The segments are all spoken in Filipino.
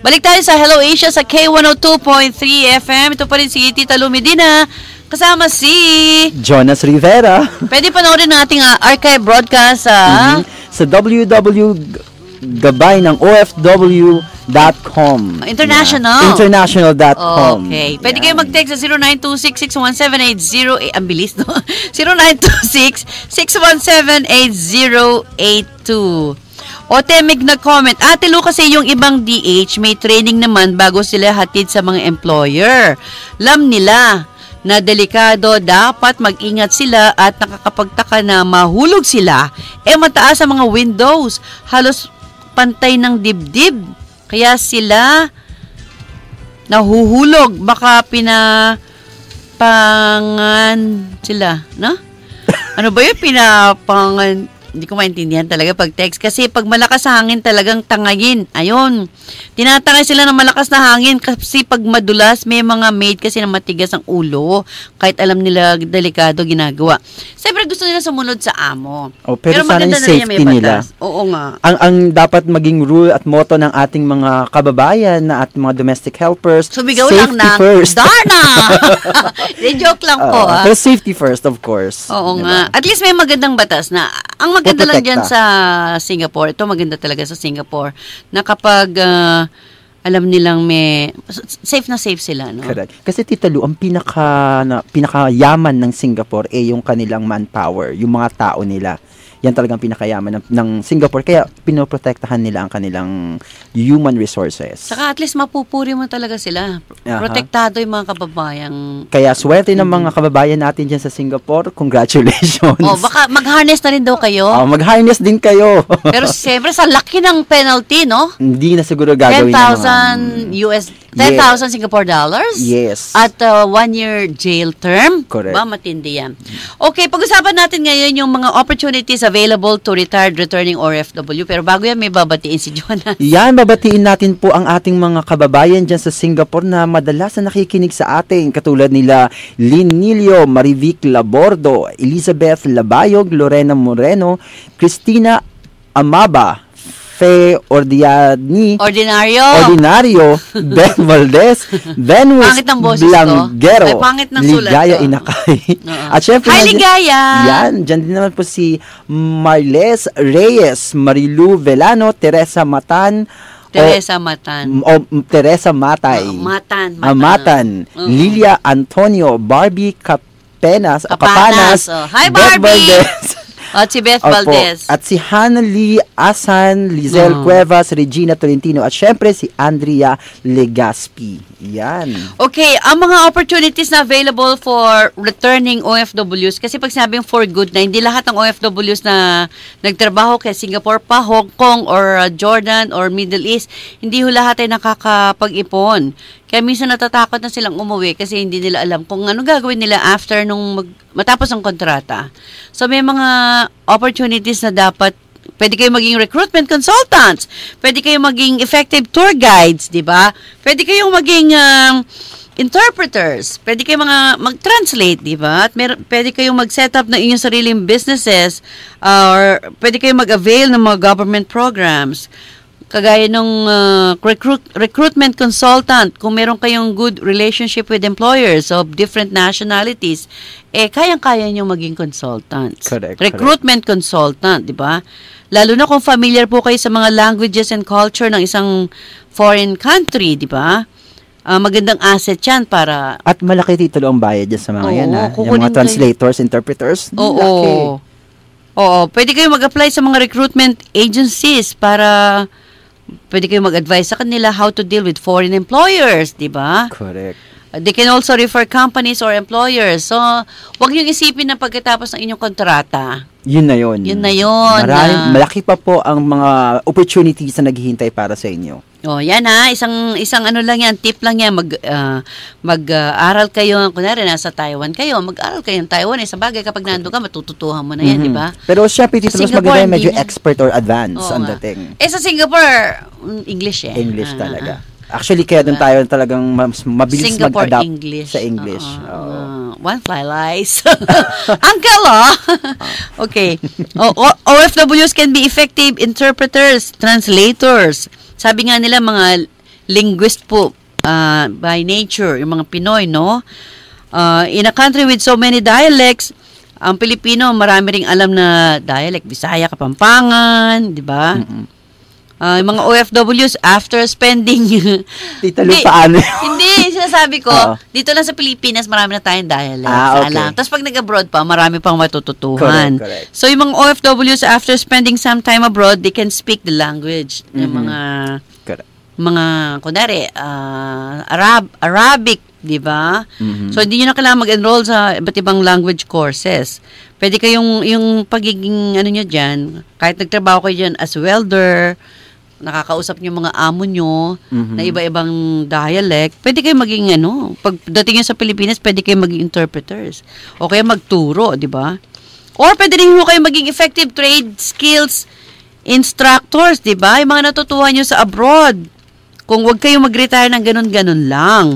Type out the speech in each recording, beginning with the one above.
Balik tayo sa Hello Asia sa K102.3 FM. Ito pa rin si Tita Lumidina. Kasama si... Jonas Rivera. Pwede panoorin nating uh, archive broadcast sa... Mhm. Sa www gabay ng OFW.com. International. Yeah. International.com. Okay. Pwede Yan. kayo mag-text sa 0926-617-80. Eh, ang bilis, no? 0926-617-8082. O Temig nag-comment, Ate Lu kasi yung ibang DH may training naman bago sila hatid sa mga employer. Lam nila na delikado, dapat mag-ingat sila at nakakapagtaka na mahulog sila. Eh mataas sa mga windows, halos pantay ng dibdib. Kaya sila nahuhulog. Baka pinapangan sila, no? Ano ba yun? Pinapangan hindi ko maintindihan talaga pag text. Kasi pag malakas na hangin talagang tangayin. Ayun. Tinatangay sila ng malakas na hangin kasi pag madulas, may mga maid kasi na matigas ang ulo. Kahit alam nila delikado ginagawa. Siyempre gusto nila sumunod sa amo. Oh, pero sana maganda yung na safety nila. Oo nga. Ang ang dapat maging rule at motto ng ating mga kababayan na at mga domestic helpers, Sumigaw safety lang ng, first. Darna! Joke lang po, Uh, ah. pero safety first, of course. Oo Diba? nga. At least may magandang batas na, ang maganda lang dyan sa Singapore, ito maganda talaga sa Singapore, na kapag ah, alam nilang may, safe na safe sila, no? Correct. Kasi Tita Lu, ang pinaka na, pinakayaman ng Singapore ay yung kanilang manpower, yung mga tao nila. Yan talagang pinakayaman ng, ng Singapore. Kaya pinoprotektahan nila ang kanilang human resources. Saka at least mapupuri mo talaga sila. Aha. Protektado yung mga kababayang Kaya swerte ng mga kababayan natin dyan sa Singapore. Congratulations. Oh, baka mag-harness na rin daw kayo. Oh, mag-harness din kayo. Pero siyempre, sa laki ng penalty, no? Hindi na siguro gagawin ng mga- 10,000 US, 10,000 Singapore dollars? Yes. At uh, one year jail term? Correct. Ba, matindi yan. Okay, pag-usapan natin ngayon yung mga opportunities available to retired returning OFW. Pero bago yan, may babatiin si Jonas. Yan, babatiin natin po ang ating mga kababayan dyan sa Singapore na madalas na nakikinig sa atin. Katulad nila Lynn Nilio, Marivic Labordo, Elizabeth Labayog, Lorena Moreno, Christina Amaba, Fe Ordiani, Ordinaryo. Ordinario, Ben Valdez, boses ko. Blanquero, Ay, pangit ng sulat Ligaya ko. Inakay. Oo. At syempre, Hi, Ligaya! Yan, dyan din naman po si Marles Reyes, Marilu Velano, Teresa Matan, Teresa Matan. o, o Teresa Matay, Oh, Matan. Ah, Matan, Oo. Lilia Antonio, Barbie Capenas, o Kapanas, Capanas, oh. Hi, Barbie! Valdez, At si Beth Opo. Valdez. At si Hannah Lee Asan, Lizelle Oh. Cuevas, Regina Tolentino, at syempre si Andrea Legaspi. Yan. Okay, ang mga opportunities na available for returning OFWs, kasi pag sabing for good na, hindi lahat ng OFWs na nagtrabaho kay Singapore pa, Hong Kong, or uh, Jordan, or Middle East, hindi ho lahat ay nakakapag-ipon. Kaya minsan natatakot na silang umuwi kasi hindi nila alam kung ano gagawin nila after nung mag- matapos ang kontrata. So may mga opportunities na dapat Pwede kayo maging recruitment consultants. Pwede kayo maging effective tour guides, di ba? Pwede kayong maging um, interpreters. Pwede kayong mga mag-translate, di ba? At mer- pwede kayong mag-set up ng inyong sariling businesses uh, or pwede kayong mag-avail ng mga government programs. Kagaya nung uh, recruit, recruitment consultant, kung meron kayong good relationship with employers of different nationalities, eh, kayang-kaya nyo maging consultants. Correct, Recruitment consultant, di ba? Lalo na kung familiar po kayo sa mga languages and culture ng isang foreign country, di ba? Ah, magandang asset yan para... At malaki titulo ang bayad dyan sa mga Oo, yan, ha? Yung kukunin mga kayo. translators, interpreters. Oo. laki. Oo. Pwede kayo mag-apply sa mga recruitment agencies para pwede kayo mag-advise sa kanila how to deal with foreign employers, di ba? Correct. Uh, They can also refer companies or employers. So, wag niyong isipin na pagkatapos ng inyong kontrata, Yun na yun. Yun na yun, Marami, ah. malaki pa po ang mga opportunities na naghihintay para sa inyo. Oh, yan ha, isang isang ano lang yan, tip lang yan, mag ah, mag-aral kayo, kunwari nasa Taiwan kayo, mag-aral kayo ng Taiwan eh. Sa bagay kapag nandoon ka, matututuhan mo na yan, Mhm. di ba? Pero syempre, tito, Sa mas maganda medyo na. expert or advanced Oo ang dating. Eh sa Singapore, mm, English eh. English Ah, talaga. ah. Actually, kaya doon tayo talagang mas mabilis Singapore mag-adapt English. sa English. Oo. Oo. Ah, one fly lies. Uncle, oh. okay. O- o- OFWs can be effective interpreters, translators. Sabi nga nila mga linguist po uh, by nature, yung mga Pinoy, no? Uh, in a country with so many dialects, ang Pilipino, marami ring alam na dialect, Bisaya, Kapampangan, di ba? Uh, yung mga OFWs, after spending... Tita Lu, paano? hindi, sinasabi ko, Oo. dito lang sa Pilipinas, marami na tayong dialect. Ah, okay. alam. Tapos pag nag-abroad pa, marami pang matututuhan. Correct, correct. So, yung mga OFWs, after spending some time abroad, they can speak the language. Yung Mhm. mga, Correct. mga, kunwari, ah, Arab, Arabic, di ba? Mhm. So, hindi nyo na kailangan mag-enroll sa iba't ibang language courses. Pwede kayong, yung pagiging, ano nyo dyan, kahit nagtrabaho kayo dyan as welder, nakakausap nyo mga amo nyo Mhm. na iba-ibang dialect, pwede kayo maging, ano, pagdating nyo sa Pilipinas, pwede kayo maging interpreters. O kaya magturo, di ba? Or pwede rin ho kayo maging effective trade skills instructors, di ba? Yung mga natutuhan nyo sa abroad. Kung wag kayong mag-retire ng ganun-ganun lang.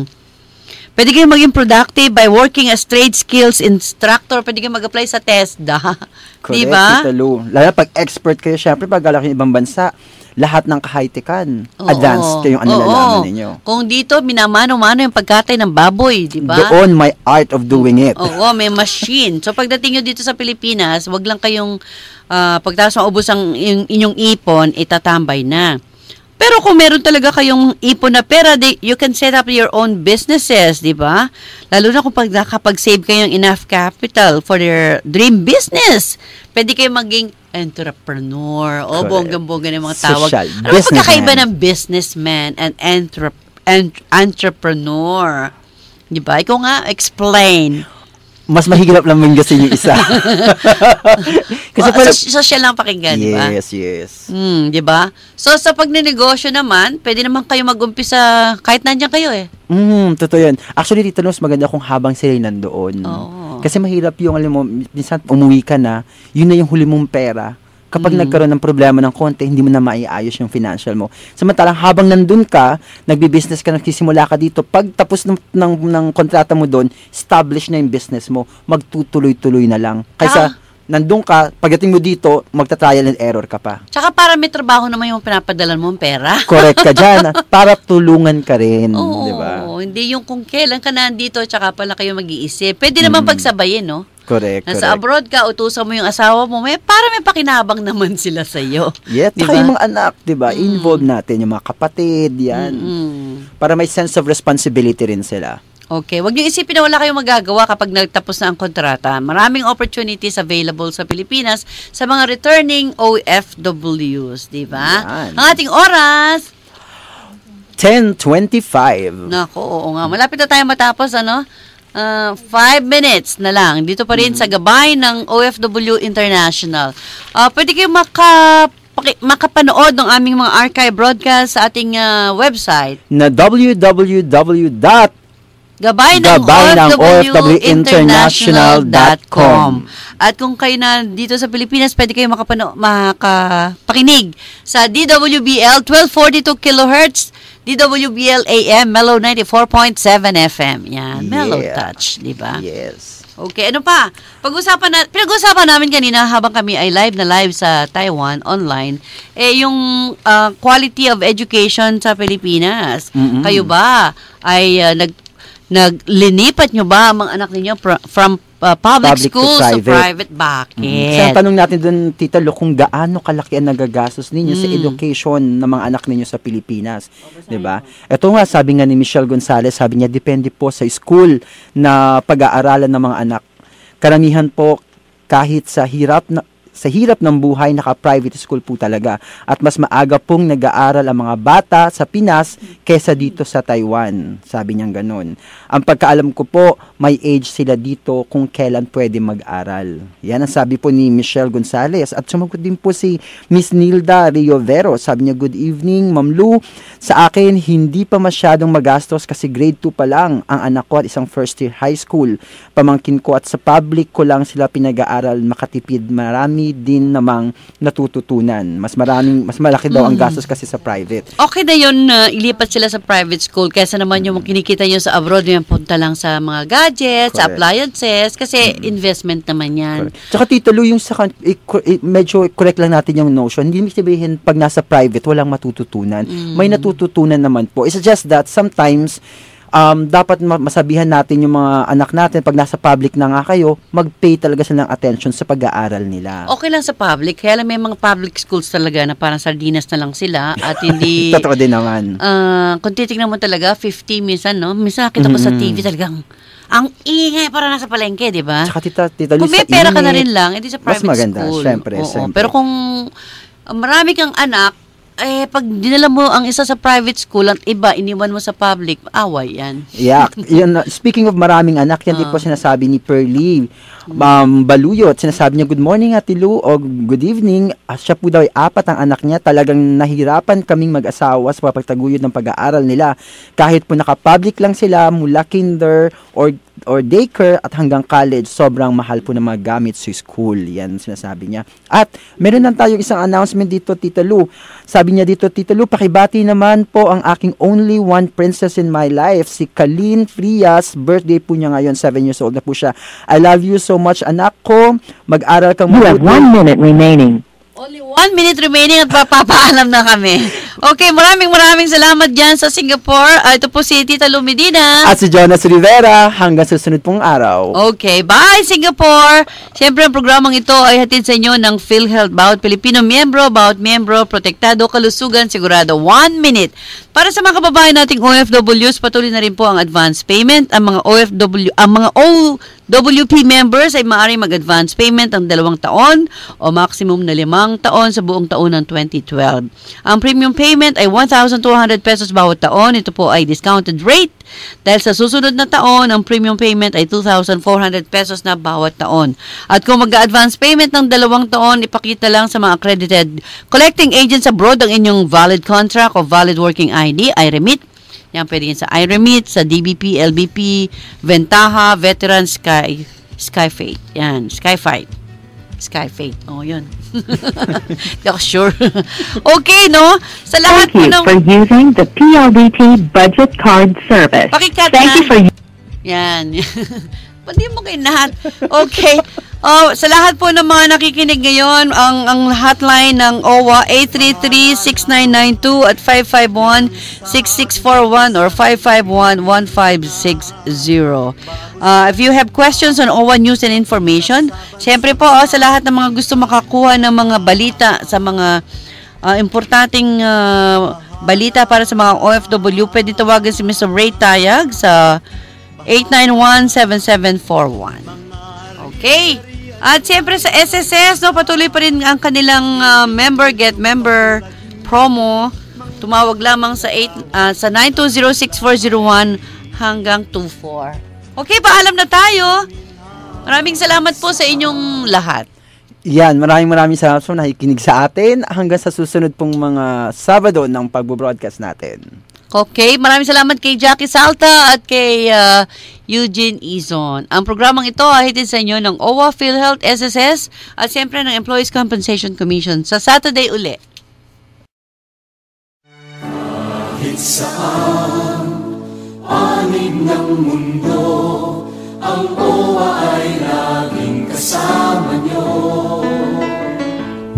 Pwede kayong maging productive by working as trade skills instructor. Pwede kayong mag-apply sa TESDA. Correct, Di ba? Tita. Lalo pag expert kayo, syempre pag galak yung ibang bansa, lahat ng kahitekan, Oo. advanced kayong ano Oo. nalalaman ninyo. Kung dito, minamano-mano yung pagkatay ng baboy, di ba? Doon may art of doing it. Oo, may machine. So pagdating nyo dito sa Pilipinas, wag lang kayong uh, pagtapos maubos ang inyong ipon, itatambay na. Pero kung meron talaga kayong ipon na pera, di, you can set up your own businesses, di ba? Lalo na kung pag nakapag-save kayong enough capital for your dream business. Pwede kayo maging entrepreneur. O, bonggang-bongga yung mga tawag. Social ano pagkakaiba ng businessman and entrep- ent- entrepreneur? Di ba? Ikaw nga, explain. Mas mahigap lang manggasin yung isa. Kasi Kasi pala, social lang pakinggan, di ba? yes, yes. Hmm, di ba? So, sa pagnenegosyo naman, pwede naman kayo mag-umpisa kahit nandiyan kayo eh. Mm, totoo yan. Actually, Tita Nus, maganda kung habang sila nandoon. Oo. Kasi mahirap yung, alam mo, minsan umuwi ka na, yun na yung huli mong pera. Kapag Mm. nagkaroon ng problema ng konti, hindi mo na maiayos yung financial mo. Samantalang habang nandun ka, nagbi-business ka, nagsisimula ka dito, pag tapos ng, ng, ng kontrata mo doon, establish na yung business mo, magtutuloy-tuloy na lang. Kaysa, Ah. nandun ka, pagdating mo dito, magta-trial and error ka pa. Tsaka para may trabaho naman yung pinapadalan mong pera. Correct ka dyan. para tulungan ka rin. Oo, di ba? hindi yung kung kailan ka nandito, tsaka pala kayo mag-iisip. Pwede naman Mm. pagsabayin, no? Correct, Nasa correct. abroad ka, utusan mo yung asawa mo, may, para may pakinabang naman sila sa iyo. Yeah, Di tsaka ba? yung mga anak, di ba? Mm. Involve natin, yung mga kapatid, yan. Mm-mm. Para may sense of responsibility rin sila. Okay, wag niyo isipin na wala kayong magagawa kapag nagtapos na ang kontrata. Maraming opportunities available sa Pilipinas sa mga returning OFWs, di ba? Ang ating oras, 10.25. nako, oo nga, malapit na tayo matapos, ano? Uh, five minutes na lang. Dito pa rin sa gabay ng OFW International. Ah, pwede kayo maka, makapanood ng aming mga archive broadcast sa ating ah, website. Na www. Gabay ng, Gabay ng OFWinternational.com At kung kayo na dito sa Pilipinas, pwede kayo makapano, makapakinig sa DWBL 1242 kHz, DWBL AM, Mellow 94.7 FM. Yan, Mellow Yeah. Touch, di ba? Yes. Okay, ano pa? Pag-usapan na, pinag-usapan namin kanina habang kami ay live na live sa Taiwan online, eh yung ah, quality of education sa Pilipinas. Mm-mm. Kayo ba ay ah, nag naglinipat nyo ba ang mga anak ninyo fr- from ah, public, Public to schools to private. private? Bakit? Mm. Sa tanong natin dun, Tita Lo, kung gaano kalaki ang nagagastos ninyo sa Mm. education ng mga anak ninyo sa Pilipinas. 'Di ba? Ito nga, sabi nga ni Michelle Gonzalez, sabi niya, depende po sa school na pag-aaralan ng mga anak. Karamihan po, kahit sa hirap na sa hirap ng buhay, naka-private school po talaga. At mas maaga pong nag-aaral ang mga bata sa Pinas kesa dito sa Taiwan. Sabi niya ganun. Ang pagkaalam ko po, may age sila dito kung kailan pwede mag-aral. Yan ang sabi po ni Michelle Gonzalez. At sumagot din po si Miss Nilda Riovero. Sabi niya, good evening, Ma'am Lu. Sa akin, hindi pa masyadong magastos kasi grade 2 pa lang ang anak ko at isang first year high school. Pamangkin ko at sa public ko lang sila pinag-aaral makatipid. Marami marami din namang natututunan. Mas maraming mas malaki daw ang gastos kasi sa private. Okay na yun na ilipat sila sa private school kesa naman yung kinikita nyo sa abroad yung punta lang sa mga gadgets, sa Correct. appliances, kasi investment naman yan. Correct. Tsaka Tito Lu, yung sa eh, eh, medyo correct lang natin yung notion. Hindi ibig sabihin pag nasa private walang matututunan. May natututunan naman po. It's just that sometimes um, dapat ma- masabihan natin yung mga anak natin pag nasa public na nga kayo, mag-pay talaga sila ng attention sa pag-aaral nila. Okay lang sa public, kaya lang may mga public schools talaga na parang sardinas na lang sila at hindi... Totoo din naman. Ah, kung titignan mo talaga, 50 minsan, no? Minsan nakita ko sa Mm-mm. TV talagang, ang ingay para nasa palengke, di ba? Tsaka tita, tita Kung may sa pera ka na rin lang, edi sa mas private maganda, school. syempre, Oo, syempre. Pero kung uh, marami kang anak, eh, pag dinala mo ang isa sa private school at iba, iniwan mo sa public, away yan. Yeah, yun, uh, speaking of maraming anak, yan din Ah. po sinasabi ni Pearly um, Baluyot. Sinasabi niya, good morning Ate Lu, o good evening. Ah, siya po daw ay apat ang anak niya. Talagang nahirapan kaming mag-asawa sa papagtaguyod ng pag-aaral nila. Kahit po naka-public lang sila mula kinder or or daycare at hanggang college, sobrang mahal po ng mga gamit sa school. Yan ang sinasabi niya. At meron lang tayo isang announcement dito, Tita Lu. Sabi niya dito, Tita Lu, pakibati naman po ang aking only one princess in my life, si Kalin Frias. Birthday po niya ngayon, 7 years old na po siya. I love you so much, anak ko. Mag-aral kang You have mabuti. one minute remaining. Only one minute remaining at papapaalam na kami. Okay, maraming maraming salamat dyan sa Singapore. Ah, ito po si Tita Lumidina. At si Jonas Rivera, hanggang susunod pong araw. Okay, bye Singapore! Siyempre, ang programang ito ay hatid sa inyo ng PhilHealth Bawat Pilipino miyembro, bawat miyembro, protektado, kalusugan, sigurado, one minute. Para sa mga kababayan nating OFWs, patuloy na rin po ang advance payment. Ang mga OFW, ang mga OWP members ay maaaring mag-advance payment ng dalawang taon o maximum na limang taon sa buong taon ng 2012. Ang premium payment ay 1,200 pesos bawat taon. Ito po ay discounted rate dahil sa susunod na taon, ang premium payment ay 2,400 pesos na bawat taon. At kung mag-advance payment ng dalawang taon, ipakita lang sa mga accredited collecting agents abroad ang inyong valid contract o valid working ID, I-remit. Yan, pwede yan sa I-remit, sa DBP, LBP, Ventaha, Veteran, Sky, Skyfate. Yan, Skyfight. Skyfate. Oh, yun. Hindi ako sure. okay, no? Sa lahat Thank you po ng... for using the PLDT Budget Card Service. Pakikat Thank na. you for Yan. Di mo kayo? Okay. Oh, sa lahat po ng mga nakikinig ngayon, ang ang hotline ng OWA 833-6992 at 551-6641 or 551-1560. Uh, if you have questions on OWA News and Information, syempre po oh, sa lahat ng mga gusto makakuha ng mga balita sa mga uh, importanteng uh, balita para sa mga OFW, pwede tawagan si Mr. Ray Tayag sa 891-7741. Okay. At siyempre sa SSS, no, patuloy pa rin ang kanilang uh, member get member promo. Tumawag lamang sa 8 uh, sa 9206401 hanggang 24. Okay, paalam na tayo. Maraming salamat po sa inyong lahat. Yan, maraming maraming salamat po nakikinig sa atin hanggang sa susunod pong mga Sabado ng pagbo-broadcast natin. Okay, maraming salamat kay Jackie Salta at kay uh, Eugene Izon. Ang programang ito ay hatid sa inyo ng OWA, PhilHealth, SSS at siyempre ng Employees Compensation Commission sa Saturday uli.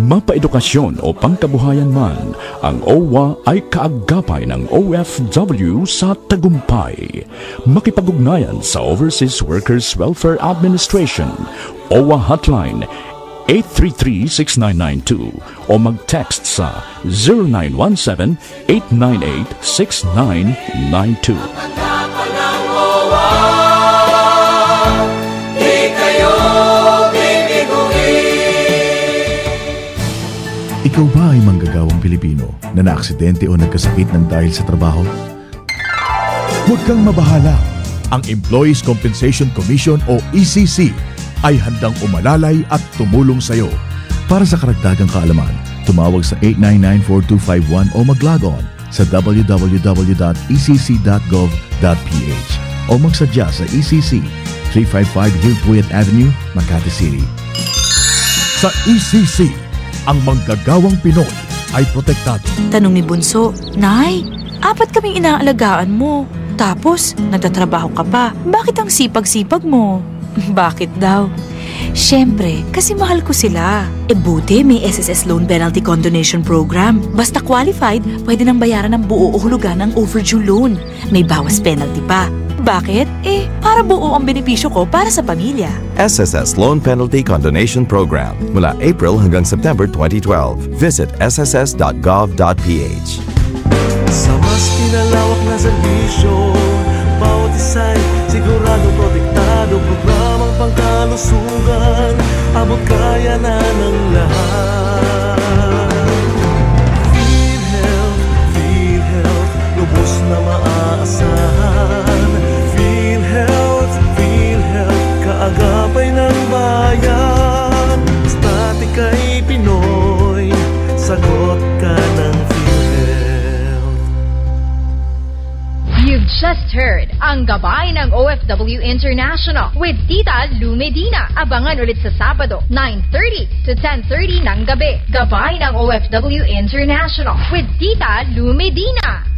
Mapaedukasyon o pangkabuhayan man, ang OWA ay kaagapay ng OFW sa tagumpay. Makipag-ugnayan sa Overseas Workers Welfare Administration, OWA Hotline 833-6992 o mag-text sa 0917-898-6992. Ikaw ba ay manggagawang Pilipino na naaksidente o nagkasakit ng dahil sa trabaho? Huwag kang mabahala. Ang Employees Compensation Commission o ECC ay handang umalalay at tumulong sa iyo. Para sa karagdagang kaalaman, tumawag sa 899-4251 o mag-log on sa www.ecc.gov.ph o magsadya sa ECC 355 Hillpuyat Avenue, Makati City. Sa ECC, ang manggagawang Pinoy ay protektado. Tanong ni Bunso, Nay, apat kaming inaalagaan mo. Tapos, nagtatrabaho ka pa. Bakit ang sipag-sipag mo? Bakit daw? Siyempre, kasi mahal ko sila. E buti may SSS Loan Penalty Condonation Program. Basta qualified, pwede nang bayaran ng buo o hulugan ng overdue loan. May bawas penalty pa. Bakit? Eh, para buo ang benepisyo ko para sa pamilya. SSS Loan Penalty Condonation Program mula April hanggang September 2012. Visit sss.gov.ph. Sa mas pinalawak na serbisyo Bawat isa'y sigurado protektado Programang pangkalusugan Abot kaya na ng lahat gabay ng OFW International with Tita Lu Medina. Abangan ulit sa Sabado, 9.30 to 10.30 ng gabi. Gabay ng OFW International with Tita Lu Medina.